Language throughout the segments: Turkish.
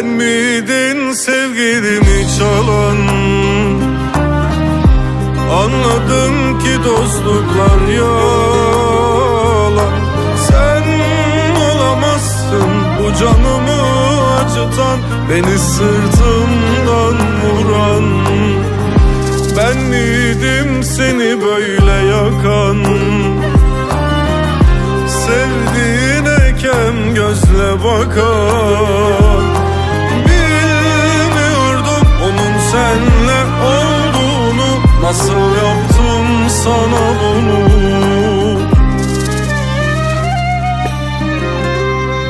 Sen miydin sevgilimi çalan? Anladım ki dostluklar yalan. Sen olamazsın bu canımı acıtan Beni sırtımdan vuran. Ben miydim seni böyle yakan? Sevdiğine kem gözle bakan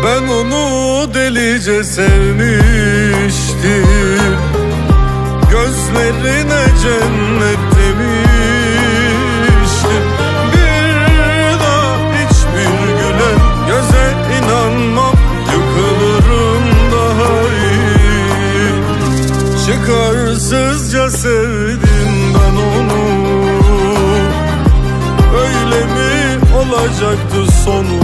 Ben onu delice sevmiştim. Gözlerine cennet demiştim. Bir daha hiçbir gülen göze inanmam. Yıkılırım daha iyi. Çıkarsızca sevdim ben onu. Öyle mi olacaktı sonu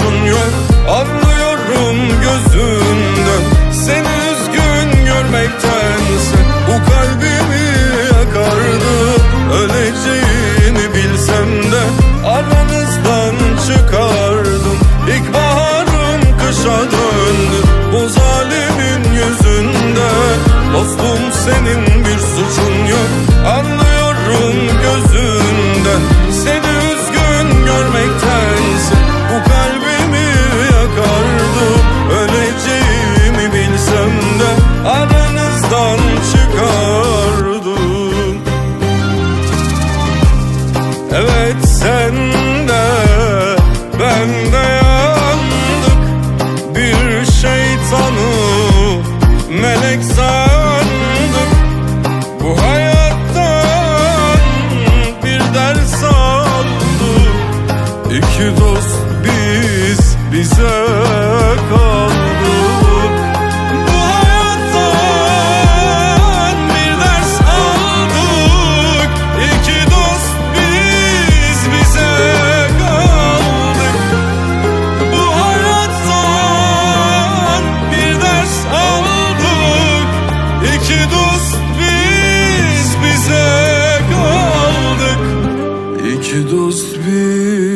suçun yok Anlıyorum gözünden Seni üzgün görmektense Evet sen de ben de yandık. Bir şeytanı melek sandık. Bu hayattan bir ders aldık. İki dost biz bize you.